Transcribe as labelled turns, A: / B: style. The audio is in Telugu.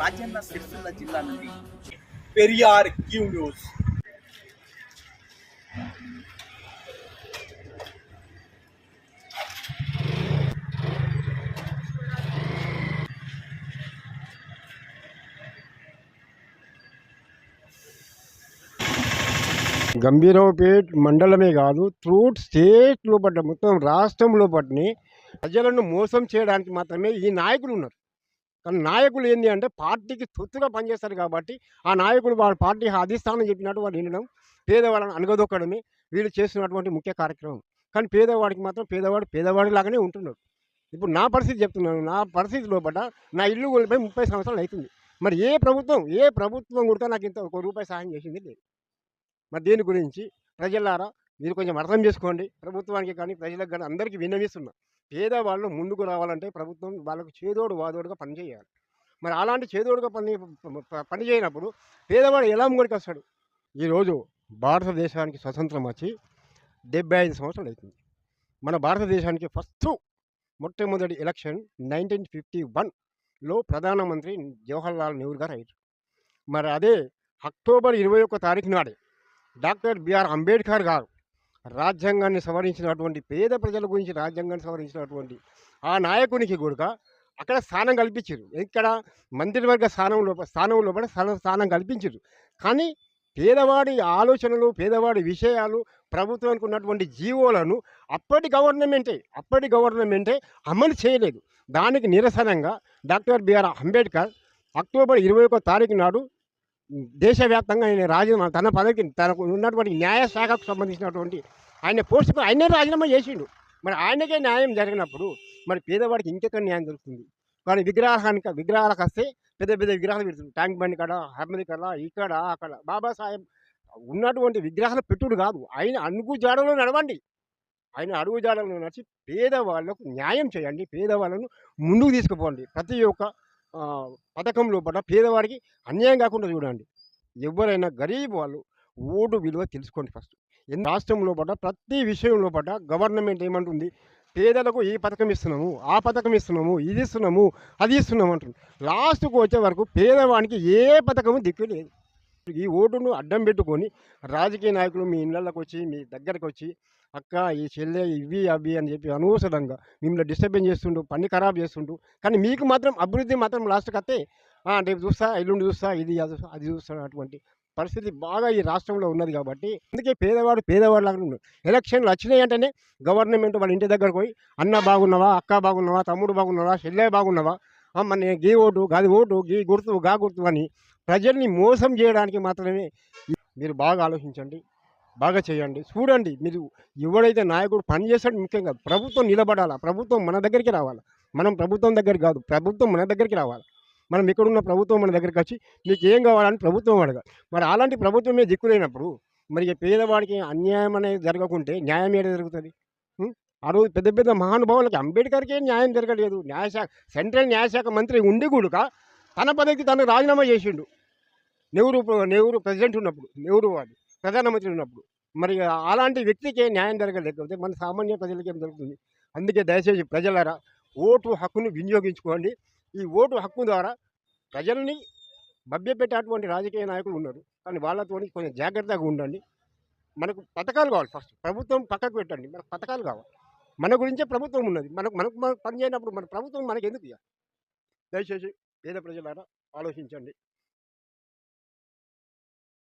A: రాజన్న సిరిసిల్ల జిల్లా నుండి పెరియార్ క్యూ న్యూస్.
B: గంభీరావుపేట్ మండలమే కాదు త్రూట్ స్టేట్ లోపల మొత్తం రాష్ట్రం లోపటిని ప్రజలను మోసం చేయడానికి మాత్రమే ఈ నాయకులు ఉన్నారు. కానీ నాయకులు ఏంటి అంటే పార్టీకి తొత్తుగా పనిచేస్తారు కాబట్టి ఆ నాయకులు వాళ్ళ పార్టీ అధిష్టానం చెప్పినట్టు వాళ్ళు వినడం పేదవాళ్ళని అనగదొక్కడమే వీళ్ళు చేస్తున్నటువంటి ముఖ్య కార్యక్రమం. కానీ పేదవాడికి మాత్రం పేదవాడు పేదవాడి లాగానే ఉంటున్నాడు. ఇప్పుడు నా పరిస్థితి చెప్తున్నాను. నా పరిస్థితి లోపల నా ఇల్లు కోల్పోయి ముప్పై సంవత్సరాలు అవుతుంది. మరి ఏ ప్రభుత్వం ఏ ప్రభుత్వం కూడా నాకు ఇంత ఒక రూపాయి సహాయం చేసింది లేదు. మరి దీని గురించి? ప్రజలారా మీరు కొంచెం అర్థం చేసుకోండి. ప్రభుత్వానికి కానీ ప్రజలకు కానీ అందరికీ విన్నవిస్తున్నా. పేదవాళ్ళు ముందుకు రావాలంటే ప్రభుత్వం వాళ్ళకు చేదోడు వాదోడుగా పనిచేయాలి. మరి అలాంటి చేదోడుగా పని పనిచేయనప్పుడు పేదవాడు ఎలా ముంగడికి వస్తాడు? ఈరోజు భారతదేశానికి స్వతంత్రం వచ్చి డెబ్బై ఐదు సంవత్సరాలు అవుతుంది మన భారతదేశానికి ఫస్ట్ మొట్టమొదటి ఎలక్షన్ నైన్టీన్ ఫిఫ్టీ వన్లో ప్రధానమంత్రి జవహర్లాల్ నెహ్రూ గారు అయ్యారు. మరి అదే అక్టోబర్ ఇరవై ఒక్క తారీఖు నాడే డాక్టర్ బిఆర్ అంబేద్కర్ గారు రాజ్యాంగాన్ని సవరించినటువంటి పేద ప్రజల గురించి రాజ్యాంగాన్ని సవరించినటువంటి ఆ నాయకునికి కూడా అక్కడ స్థానం కల్పించారు ఇక్కడ మంత్రివర్గ స్థానం లోపల స్థానం లోపల స్థానం కల్పించారు కానీ పేదవాడి ఆలోచనలు పేదవాడి విషయాలు ప్రభుత్వానికి ఉన్నటువంటి జీవోలను అప్పటి గవర్నమెంటే అప్పటి గవర్నమెంటే అమలు చేయలేదు. దానికి నిరసనంగా doctor B R Ambedkar October ఇరవై ఒక్క తారీఖు నాడు దేశవ్యాప్తంగా ఆయన రాజీనామా తన పదవికి తనకు ఉన్నటువంటి న్యాయశాఖకు సంబంధించినటువంటి ఆయన పోస్టుకు ఆయనే రాజీనామా చేసిండు. మరి ఆయనకే న్యాయం జరిగినప్పుడు మరి పేదవాడికి ఇంకెక్కడ న్యాయం దొరుకుతుంది? కానీ విగ్రహానికి విగ్రహాలకు వస్తే పెద్ద పెద్ద విగ్రహాలు పెడుతుంది ట్యాంక్ బండి కాడ హర్మది కాడ ఇక్కడ అక్కడ బాబాసాహెబ్ ఉన్నటువంటి విగ్రహాలు పెట్టుడు కాదు. ఆయన అణుగు జాడలో నడవండి. ఆయన అడుగు జాడలో నడిచి పేదవాళ్ళకు న్యాయం చేయండి. పేదవాళ్ళను ముందుకు తీసుకుపోండి. ప్రతి ఒక్క పథకం లోపల పేదవాడికి అన్యాయం కాకుండా చూడండి. ఎవరైనా గరీబ్ వాళ్ళు ఓటు విలువ తెలుసుకోండి ఫస్ట్. ఎన్ రాష్ట్రం లోపల ప్రతి విషయం లోపల గవర్నమెంట్ ఏమంటుంది? పేదలకు ఈ పథకం ఇస్తున్నాము? ఆ పథకం ఇస్తున్నాము? ఇది ఇస్తున్నాము? అది ఇస్తున్నాము అంటుంది. లాస్ట్కు వచ్చే వరకు పేదవానికి ఏ పథకము దిక్కు లేదు. ఈ ఓటును అడ్డం పెట్టుకొని రాజకీయ నాయకులు మీ ఇళ్ళకి వచ్చి మీ దగ్గరకు వచ్చి అక్క ఈ చెల్లె ఇవి అవి అని చెప్పి అనవసరంగా మిమ్మల్ని డిస్టర్బెన్స్ చేస్తుండు పని ఖరాబ్ చేస్తుండు. కానీ మీకు మాత్రం అభివృద్ధి మాత్రం లాస్ట్కి వస్తే రేపు చూస్తా ఎల్లుండి చూస్తా ఇది అది చూస్తా, అటువంటి పరిస్థితి బాగా ఈ రాష్ట్రంలో ఉన్నది కాబట్టి అందుకే పేదవాడు పేదవాడు లాగా ఉన్నాడు ఎలక్షన్లు వచ్చినాయి అంటేనే గవర్నమెంట్ వాళ్ళ ఇంటి దగ్గరకు పోయి అన్న బాగున్నావా అక్క బాగున్నావా తమ్ముడు బాగున్నావా చెల్లె బాగున్నావా? అమ్మ గీ ఓటు గాది ఓటు గీ గుర్తు గా గుర్తు అని ప్రజల్ని మోసం చేయడానికి మాత్రమే మీరు బాగా ఆలోచించండి. బాగా చేయండి. చూడండి మీరు ఎవడైతే నాయకుడు పని చేస్తాడు ముఖ్యంగా ప్రభుత్వం నిలబడాలా? ప్రభుత్వం మన దగ్గరికి రావాలి? మనం ప్రభుత్వం దగ్గరికి కాదు ప్రభుత్వం మన దగ్గరికి రావాలి? మనం ఇక్కడున్న ప్రభుత్వం మన దగ్గరికి వచ్చి మీకు ఏం కావాలని ప్రభుత్వం అడగాలి. మరి అలాంటి ప్రభుత్వమే దిక్కులేనప్పుడు మరి పేదవాడికి అన్యాయం అనేది జరగకుంటే న్యాయం ఏడ జరుగుతుంది? ఆ రోజు పెద్ద పెద్ద మహానుభావులకి అంబేద్కర్కే న్యాయం జరగలేదు. న్యాయశాఖ సెంట్రల్ న్యాయశాఖ మంత్రి ఉండి కూడా తన పదవికి తను రాజీనామా చేసిండు. నెహ్రూ నెహ్రూ ప్రెసిడెంట్ ఉన్నప్పుడు నెహ్రూ వాడు ప్రధానమంత్రి ఉన్నప్పుడు. మరి అలాంటి వ్యక్తికి న్యాయం జరగలేకపోతే మన సామాన్య ప్రజలకి ఏం జరుగుతుంది? అందుకే దయచేసి ప్రజలారా ఓటు హక్కును వినియోగించుకోండి. ఈ ఓటు హక్కు ద్వారా ప్రజల్ని మభ్యపెట్టేటువంటి రాజకీయ నాయకులు ఉన్నారు. కానీ వాళ్ళతో కొంచెం జాగ్రత్తగా ఉండండి. మనకు పథకాలు కావాలి ఫస్ట్. ప్రభుత్వం పక్కకు పెట్టండి. మనకు పథకాలు కావాలి. మన గురించే ప్రభుత్వం ఉన్నది. మనకు మనకు మనకు పనిచేయనప్పుడు మన ప్రభుత్వం మనకి ఎందుకు ఇవ్వాలి దయచేసి పేద ప్రజలారా ఆలోచించండి.